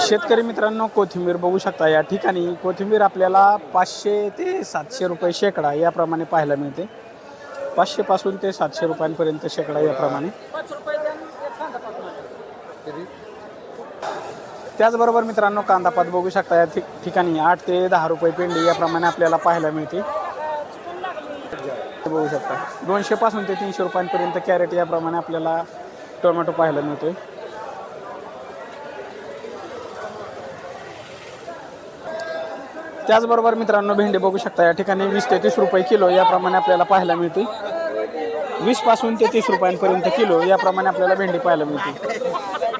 शेतकरी मित्रांनो कोथिंबीर बघू शकता या ठिकाणी. कोथिंबीर आपल्याला पाचशे ते सातशे रुपये शेकडा याप्रमाणे पाहायला मिळते. पाचशेपासून ते सातशे रुपयांपर्यंत शेकडा याप्रमाणे. त्याचबरोबर मित्रांनो कांदापात बघू शकता या ठिक ठिकाणी आठ ते दहा रुपये पेंडी याप्रमाणे आपल्याला पाहायला मिळते. बघू शकता. दोनशेपासून ते तीनशे रुपयांपर्यंत कॅरेट याप्रमाणे आपल्याला टोमॅटो पाहायला मिळतोय. त्याचबरोबर मित्रांनो भेंडी बघू शकता या ठिकाणी वीस ते तीस रुपये किलो याप्रमाणे आपल्याला पाहायला मिळते. वीसपासून ते तीस रुपयांपर्यंत किलो याप्रमाणे आपल्याला भेंडी पाहायला मिळते.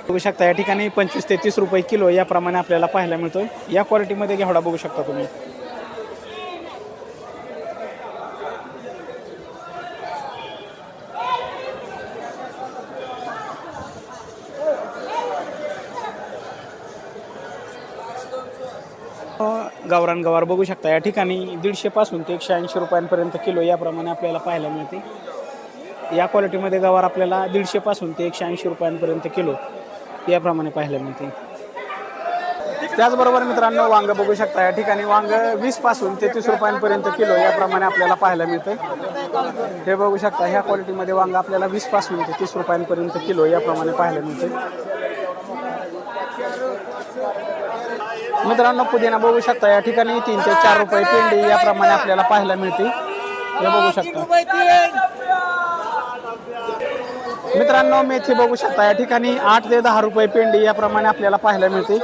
बघू शकता या ठिकाणी पंचवीस ते तीस रुपये किलो याप्रमाणे आपल्याला पाहायला मिळतो या क्वालिटीमध्ये घेवडा बघू शकता तुम्ही. गावरान गवार बघू शकता. या ठिकाणी दीडशेपासून ते एकशे ऐंशी रुपयांपर्यंत किलो याप्रमाणे आपल्याला पाहायला मिळते. या क्वालिटीमध्ये गवार आपल्याला दीडशेपासून ते एकशे ऐंशी रुपयांपर्यंत किलो याप्रमाणे पाहायला मिळते. त्याचबरोबर मित्रांनो वांग बघू शकता. या ठिकाणी वांग वीसपासून रुपयांपर्यंत किलो याप्रमाणे आपल्याला पाहायला मिळतं. हे बघू शकता ह्या क्वालिटीमध्ये वांग आपल्याला वीसपासून ते तीस रुपयांपर्यंत किलो याप्रमाणे पाहायला मिळते. मित्रांनो पुदिना बघू शकता या ठिकाणी तीन ते चार रुपये पेंडी याप्रमाणे आपल्याला पाहायला मिळते हे बघू शकता. मित्रांनो मेथी बघू शकता या ठिकाणी आठ ते दहा रुपये पेंडी याप्रमाणे आपल्याला पाहायला मिळते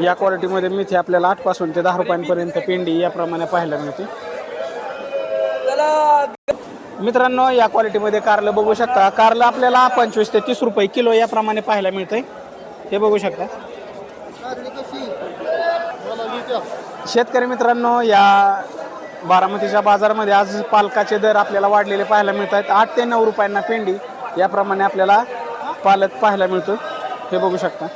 या क्वालिटीमध्ये मेथी आपल्याला आठपासून ते दहा रुपयांपर्यंत पेंडी याप्रमाणे पाहायला मिळते मित्रांनो या क्वालिटीमध्ये कारलं बघू शकता. कारलं आपल्याला पंचवीस ते तीस रुपये किलो याप्रमाणे पाहायला मिळतंय. हे बघू शकता. शेतकरी मित्रांनो या बारामतीच्या बाजारामध्ये आज पालकाचे दर आपल्याला वाढलेले पाहायला मिळत आहेत आठ ते नऊ रुपयांना पेंडी याप्रमाणे आपल्याला पालक पाहायला मिळतो हे बघू शकता.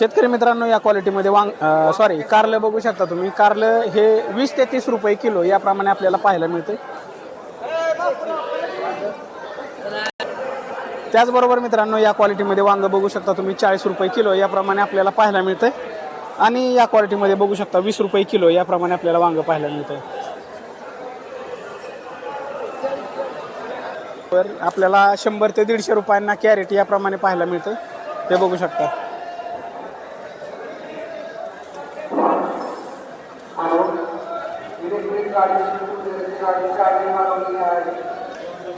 शेतकरी मित्रांनो या क्वालिटीमध्ये वांग सॉरी कारलं बघू शकता तुम्ही. कारलं हे वीस ते तीस रुपये किलो याप्रमाणे आपल्याला पाहायला मिळते त्याचबरोबर मित्रांनो या क्वालिटीमध्ये वांग बघू शकता तुम्ही चाळीस रुपये किलो याप्रमाणे आपल्याला पाहायला मिळते आणि या क्वालिटीमध्ये बघू शकता वीस रुपये किलो याप्रमाणे आपल्याला वांग पाहायला मिळतं तर आपल्याला शंभर ते दीडशे रुपयांना कॅरेट याप्रमाणे पाहायला मिळतं ते बघू शकता.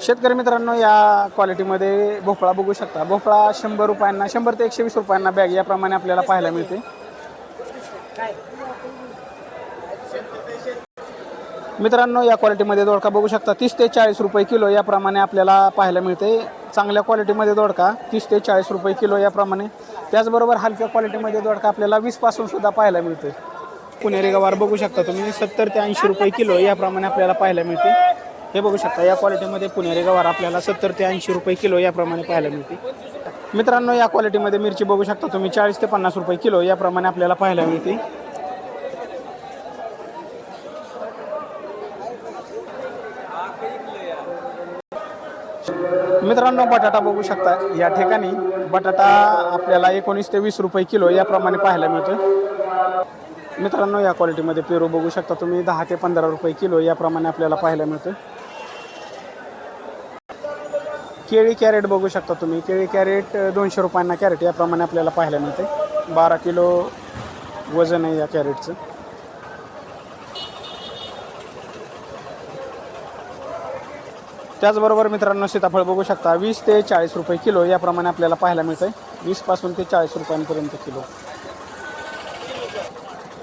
शेतकरी मित्रांनो या क्वालिटीमध्ये भोपळा बघू शकता. भोपळा शंभर रुपयांना शंभर ते एकशे वीस रुपयांना बॅग याप्रमाणे आपल्याला पाहायला मिळते. मित्रांनो या क्वालिटीमध्ये दोडका बघू शकता. तीस ते चाळीस रुपये किलो याप्रमाणे आपल्याला पाहायला मिळते. चांगल्या क्वालिटीमध्ये दोडका तीस ते चाळीस रुपये किलो याप्रमाणे. त्याचबरोबर हलक्या क्वालिटीमध्ये दोडका आपल्याला वीसपासून सुद्धा पाहायला मिळते. पुणेरी गवार बघू शकता तुम्ही सत्तर ते ऐंशी रुपये किलो याप्रमाणे आपल्याला पाहायला मिळते. हे बघू शकता या क्वालिटीमध्ये पुणेरी गवार आपल्याला सत्तर ते ऐंशी रुपये किलो याप्रमाणे पाहायला मिळते. मित्रांनो या क्वालिटीमध्ये मिरची बघू शकता तुम्ही चाळीस ते पन्नास रुपये किलो याप्रमाणे आपल्याला पाहायला मिळते. मित्रांनो बटाटा बघू शकता या ठिकाणी बटाटा आपल्याला एकोणीस ते वीस रुपये किलो याप्रमाणे पाहायला मिळतो मित्रांनो या क्वालिटीमध्ये पेरू बघू शकता तुम्ही दहा ते पंधरा रुपये किलो याप्रमाणे आपल्याला पाहायला मिळतं केळी कॅरेट बघू शकता तुम्ही. केळी कॅरेट दोनशे रुपयांना कॅरेट याप्रमाणे आपल्याला पाहायला मिळते बारा किलो वजन आहे या कॅरेटचं. त्याचबरोबर मित्रांनो सीताफळ बघू शकता. वीस ते चाळीस रुपये किलो याप्रमाणे आपल्याला पाहायला मिळतं आहे वीसपासून ते चाळीस रुपयांपर्यंत किलो.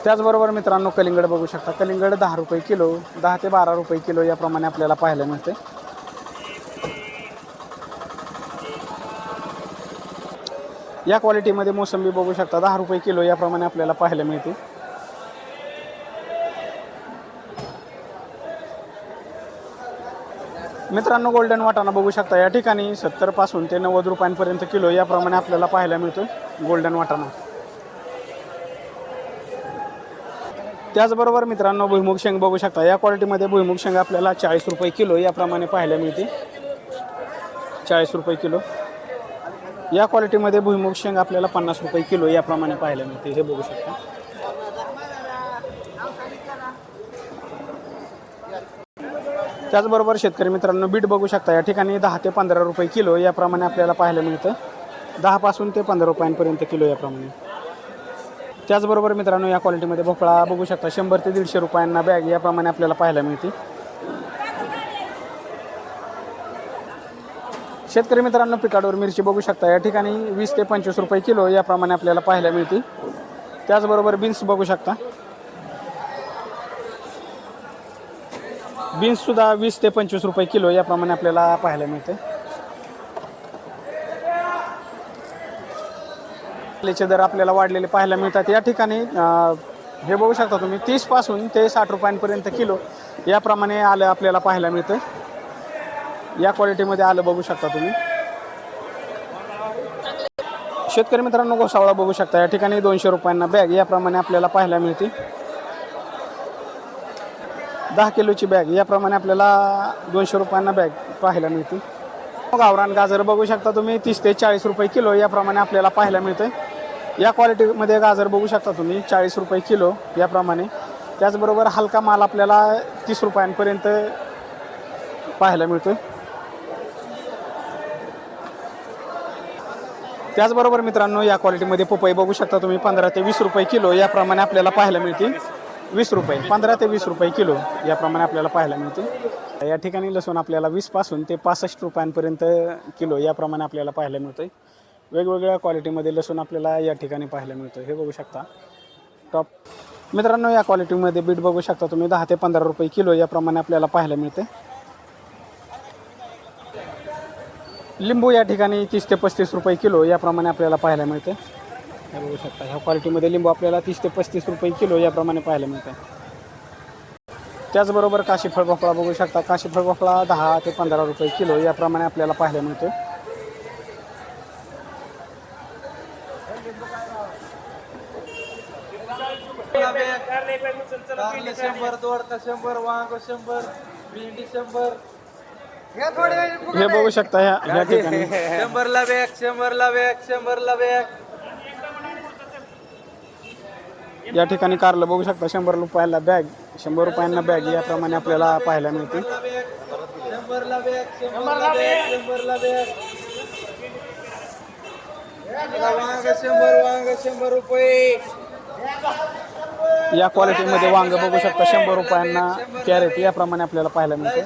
त्याचबरोबर मित्रांनो कलिंगड बघू शकता. कलिंगड दहा रुपये किलो दहा ते बारा रुपये किलो याप्रमाणे आपल्याला पाहायला मिळते या क्वालिटीमध्ये मोसंबी बघू शकता. दहा रुपये किलो याप्रमाणे आपल्याला पाहायला मिळते. मित्रांनो गोल्डन वाटाणा बघू शकता. या ठिकाणी सत्तरपासून ते नव्वद रुपयांपर्यंत किलो याप्रमाणे आपल्याला पाहायला मिळतो गोल्डन वाटाणा. त्याचबरोबर मित्रांनो भुईमुग शेंग बघू शकता. या क्वालिटीमध्ये भुईमुग शेंग आपल्याला चाळीस रुपये किलो याप्रमाणे पाहायला मिळते. चाळीस रुपये किलो. या क्वालिटीमध्ये भुईमुग शेंग आपल्याला पन्नास रुपये किलो याप्रमाणे पाहायला मिळते हे बघू शकता. त्याचबरोबर शेतकरी मित्रांनो बीट बघू शकता या ठिकाणी दहा ते पंधरा रुपये किलो याप्रमाणे आपल्याला पाहायला मिळतं. दहापासून ते पंधरा रुपयांपर्यंत किलो याप्रमाणे. त्याचबरोबर मित्रांनो या क्वालिटीमध्ये भोपळा बघू शकता शंभर ते दीडशे रुपयांना बॅग याप्रमाणे आपल्याला पाहायला मिळते. शेतकरी मित्रांनो पिकाडवर मिरची बघू शकता. या ठिकाणी वीस ते पंचवीस रुपये किलो याप्रमाणे आपल्याला पाहायला मिळते. त्याचबरोबर बीन्स बघू शकता. बीन्ससुद्धा वीस ते पंचवीस रुपये किलो याप्रमाणे आपल्याला पाहायला मिळते. आपल्याचे दर आपल्याला वाढलेले पाहायला मिळतात. या ठिकाणी हे बघू शकता तुम्ही तीसपासून ते साठ रुपयांपर्यंत किलो याप्रमाणे आलं आपल्याला पाहायला मिळतं या क्वालिटीमध्ये आलं बघू शकता तुम्ही. शेतकरी मित्रांनो गोसावळा बघू शकता. या ठिकाणी दोनशे रुपयांना बॅग याप्रमाणे आपल्याला पाहायला मिळते. दहा किलोची बॅग याप्रमाणे आपल्याला दोनशे रुपयांना बॅग पाहायला मिळते. गावरान गाजर बघू शकता तुम्ही. तीस ते चाळीस रुपये किलो याप्रमाणे आपल्याला पाहायला मिळते. या क्वालिटीमध्ये गाजर बघू शकता तुम्ही. चाळीस रुपये किलो याप्रमाणे. त्याचबरोबर हलका माल आपल्याला तीस रुपयांपर्यंत पाहायला मिळतो त्याचबरोबर मित्रांनो या क्वालिटीमध्ये पपई बघू शकता तुम्ही पंधरा ते वीस रुपये किलो याप्रमाणे आपल्याला पाहायला मिळते वीस रुपये पंधरा ते वीस रुपये किलो याप्रमाणे आपल्याला पाहायला मिळतील. या ठिकाणी लसूण आपल्याला वीसपासून ते पासष्ट रुपयांपर्यंत किलो याप्रमाणे आपल्याला पाहायला मिळतं वेगवेगळ्या क्वालिटीमध्ये लसूण आपल्याला या ठिकाणी पाहायला मिळतं हे बघू शकता. टॉप मित्रांनो या क्वालिटीमध्ये बीट बघू शकता तुम्ही दहा ते पंधरा रुपये किलो याप्रमाणे आपल्याला पाहायला मिळते लिंबू या ठिकाणी तीस ते पस्तीस रुपये किलो याप्रमाणे आपल्याला पाहायला मिळते हे बघू शकता ह्या क्वालिटीमध्ये लिंबू आपल्याला तीस ते पस्तीस रुपये किलो याप्रमाणे पाहायला मिळते त्याचबरोबर काशी फळभोपळा बघू शकता काशी फळभोपळा दहा ते पंधरा रुपये किलो याप्रमाणे आपल्याला पाहायला मिळतो शंभर दोडका शंभर वांग शंभर भेंडी शंभर हे बघू शकता ह्या ह्या ठिकाणी. शंभरला बॅग शंभरला बॅग शंभरला बॅग. या ठिकाणी कारलं बघू शकता शंभर रुपयाला बॅग शंभर रुपयांना बॅग याप्रमाणे आपल्याला पाहायला मिळते. शंभरला बॅग शंभरला बॅग शंभरला बॅग वांग शंभर वांग शंभर रुपये. या क्वालिटीमध्ये वांग बघू शकता. शंभर रुपयांना कॅरेट याप्रमाणे आपल्याला पाहायला मिळते.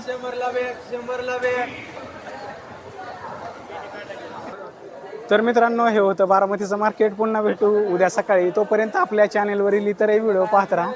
तर मित्रांनो हे होतं बारामतीचं मार्केट पुन्हा भेटू उद्या सकाळी. तोपर्यंत आपल्या चॅनेलवरील इतरही व्हिडिओ पाहत राहा.